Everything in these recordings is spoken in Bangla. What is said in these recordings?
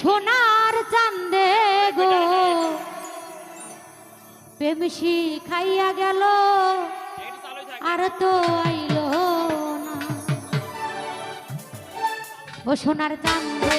সোনার চান্দে গো। পেমসি খাইয়া গেল আর তো আইল না। ও সোনার চান্দে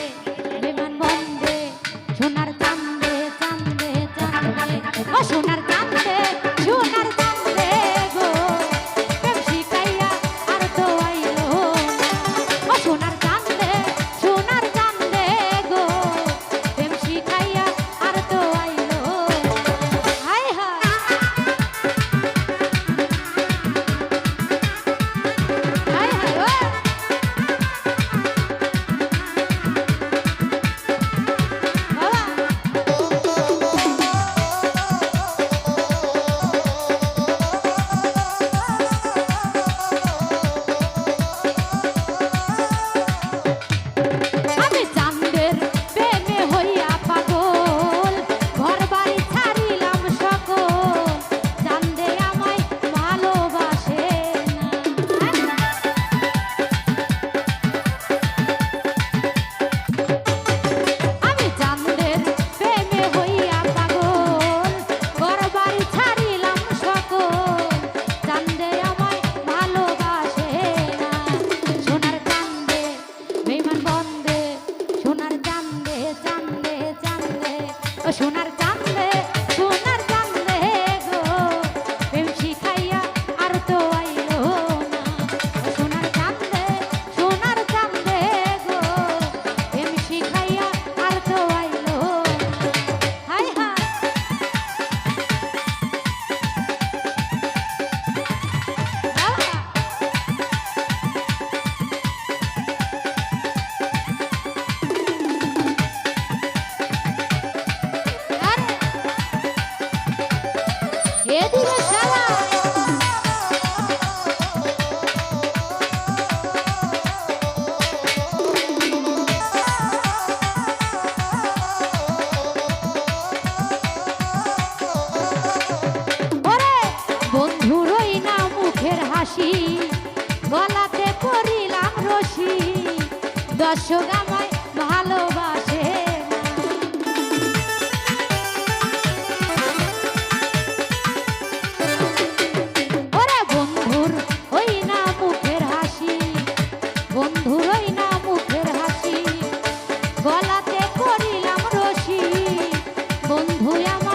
গলাতে পড়িলাম রশি। দর্শক আমায় ভালোবাসে বন্ধুর মুখের হাসি। বন্ধুর মুখের হাসি। গলাতে পড়িলাম রশি। বন্ধু আমার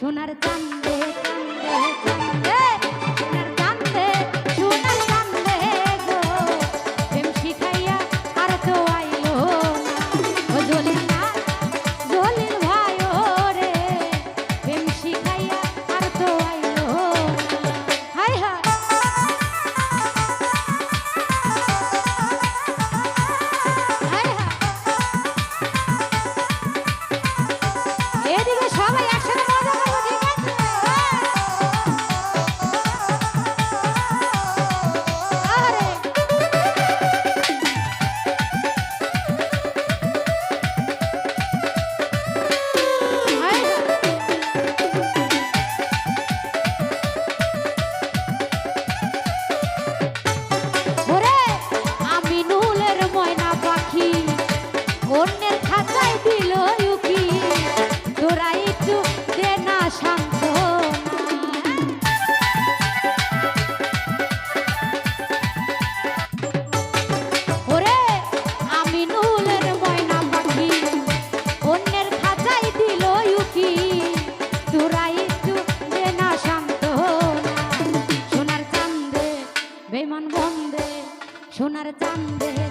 সোনার চান্দে চান্দে চান্দে। I'm done this.